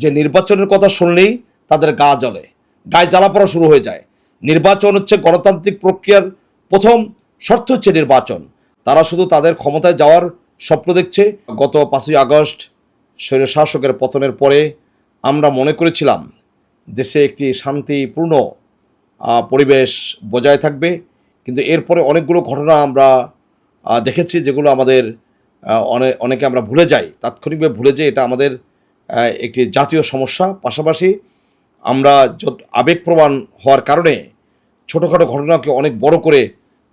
যে নির্বাচনের কথা শুনলেই তাদের গা জ্বলে, গায়ে জ্বালা পড়া শুরু হয়ে যায়। নির্বাচন হচ্ছে গণতান্ত্রিক প্রক্রিয়ার প্রথম শর্ত হচ্ছে নির্বাচন। তারা শুধু তাদের ক্ষমতায় যাওয়ার স্বপ্ন দেখছে। গত পাঁচই আগস্ট স্বৈর শাসকের পতনের পরে আমরা মনে করেছিলাম দেশে একটি শান্তিপূর্ণ পরিবেশ বজায় থাকবে। কিন্তু এরপরে অনেকগুলো ঘটনা আমরা দেখেছি যেগুলো আমাদের অনেকে আমরা ভুলে যাই। তাৎক্ষণিকভাবে ভুলে যাই এটা আমাদের একটি জাতীয় সমস্যা। পাশাপাশি আমরা আবেগপ্রবণ হওয়ার কারণে ছোটোখাটো ঘটনাকে অনেক বড় করে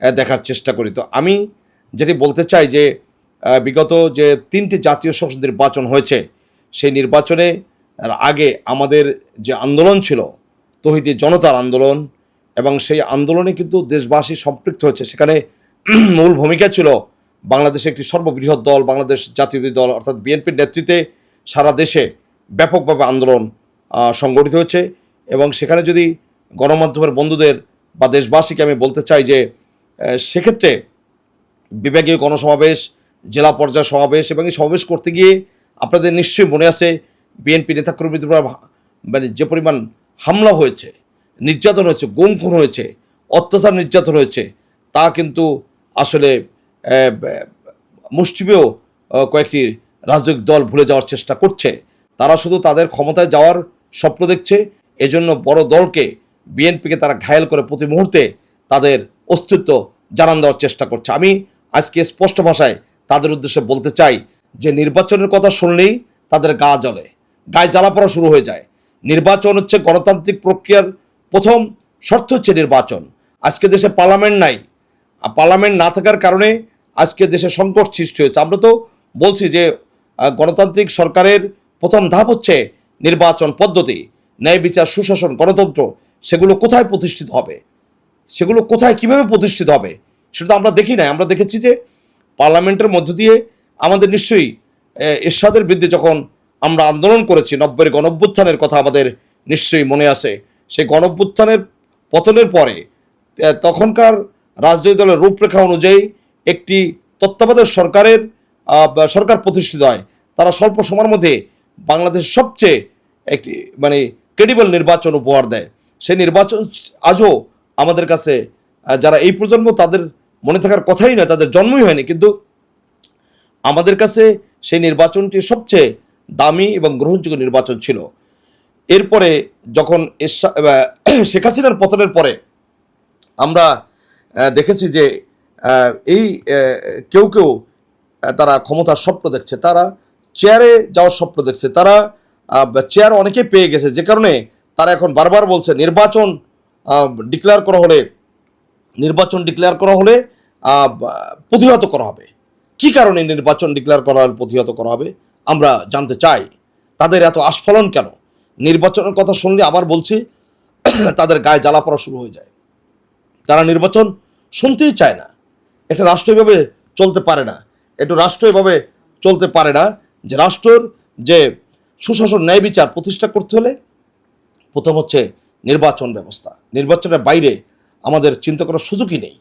দেখার চেষ্টা করি। তো আমি যেটি বলতে চাই যে বিগত যে তিনটি জাতীয় সংসদ নির্বাচন হয়েছে, সেই নির্বাচনে আগে আমাদের যে আন্দোলন ছিল, তহিদি জনতার আন্দোলন, এবং সেই আন্দোলনে কিন্তু দেশবাসী সম্পৃক্ত হয়েছে। সেখানে মূল ভূমিকা ছিল বাংলাদেশে একটি সর্ববৃহৎ দল, বাংলাদেশ জাতীয় দল, অর্থাৎ বিএনপির নেতৃত্বে সারা দেশে ব্যাপকভাবে আন্দোলন সংগঠিত হয়েছে এবং সেখানে যদি গণমাধ্যমের বন্ধুদের বা দেশবাসীকে আমি বলতে চাই যে সেক্ষেত্রে বিভাগীয় গণসমাবেশ, জেলা পর্যায়ে সমাবেশ এবং এই সমাবেশ করতে গিয়ে আপনাদের নিশ্চয়ই মনে আছে বিএনপি নেতাকর্মীদের মানে যে পরিমাণ হামলা হয়েছে, নির্যাতন হয়েছে গুম খুন হয়েছে, অত্যাচার নির্যাতন হয়েছে, তা কিন্তু আসলে মুষ্টিমেয় কয়েকটি রাজনৈতিক দল ভুলে যাওয়ার চেষ্টা করছে। তারা শুধু তাদের ক্ষমতায় যাওয়ার স্বপ্ন দেখছে। এজন্য বড় দলকে বিএনপিকে তারা ঘায়েল করে প্রতি মুহূর্তে তাদের অস্তিত্ব জানান দেওয়ার চেষ্টা করছে। আমি আজকে স্পষ্ট ভাষায় তাদের উদ্দেশ্যে বলতে চাই যে নির্বাচনের কথা শুনলেই তাদের গা জ্বলে, গায়ে জ্বালা পড়া শুরু হয়ে যায়। নির্বাচন হচ্ছে গণতান্ত্রিক প্রক্রিয়ার প্রথম শর্ত হচ্ছে নির্বাচন। আজকে দেশে পার্লামেন্ট নাই। পার্লামেন্ট না থাকার কারণে আজকে দেশে সংকট সৃষ্টি হয়েছে। আমরা তো বলছি যে গণতান্ত্রিক সরকারের প্রথম ধাপ হচ্ছে নির্বাচন পদ্ধতি। ন্যায় বিচার, সুশাসন, গণতন্ত্র, সেগুলো কোথায় প্রতিষ্ঠিত হবে? সেগুলো কোথায় কীভাবে প্রতিষ্ঠিত হবে? সেটা আমরা দেখি না আমরা দেখেছি যে পার্লামেন্টের মধ্য দিয়ে আমাদের নিশ্চয়ই এরশাদের বিরুদ্ধে যখন আমরা আন্দোলন করেছি, নব্বইয়ের গণভ্যুত্থানের কথা আমাদের নিশ্চয়ই মনে আছে, সেই গণভ্যুত্থানের পতনের পরে তখনকার রাজনৈতিক দলের রূপরেখা অনুযায়ী একটি তত্ত্বাবধায়ক সরকারের সরকার প্রতিষ্ঠিত হয়, তারা স্বল্প সময়ের মধ্যে বাংলাদেশের সবচেয়ে একটি মানে ক্রেডিবল নির্বাচন উপহার দেয়। সেই নির্বাচন আজও আমাদের কাছে যারা এই প্রজন্ম তাদের মনে থাকার কথাই নয়, তাদের জন্মই হয়নি। কিন্তু আমাদের কাছে সেই নির্বাচনটি সবচেয়ে দামি এবং গ্রহণযোগ্য নির্বাচন ছিল। এরপরে যখন শেখ হাসিনার পতনের পরে আমরা দেখেছি যে এই কেউ কেউ তারা ক্ষমতার স্বপ্ন দেখছে, তারা চেয়ারে যাওয়ার স্বপ্ন দেখছে, তারা চেয়ার অনেকে পেয়ে গেছে, যে কারণে তারা এখন বারবার বলছে, নির্বাচন ডিক্লেয়ার করা হলে, নির্বাচন ডিক্লেয়ার করা হলে প্রতিহত করা হবে। কী কারণে নির্বাচন ডিক্লেয়ার করা হলে প্রতিহত করা হবে? আমরা জানতে চাই। তাদের এত আস্ফলন কেন? নির্বাচনের কথা শুনলে আবার বলছি, তাদের গায়ে জ্বালা পড়া শুরু হয়ে যায়। তারা নির্বাচন শুনতেই চায় না। এটা রাষ্ট্রীয়ভাবে চলতে পারে না। একটু রাষ্ট্র এভাবে চলতে পারে না, যে রাষ্ট্রর যে সুশাসন, ন্যায় বিচার প্রতিষ্ঠা করতে হলে প্রথম হচ্ছে নির্বাচন ব্যবস্থা। নির্বাচনের বাইরে আমাদের চিন্তা করার সুযোগই নেই।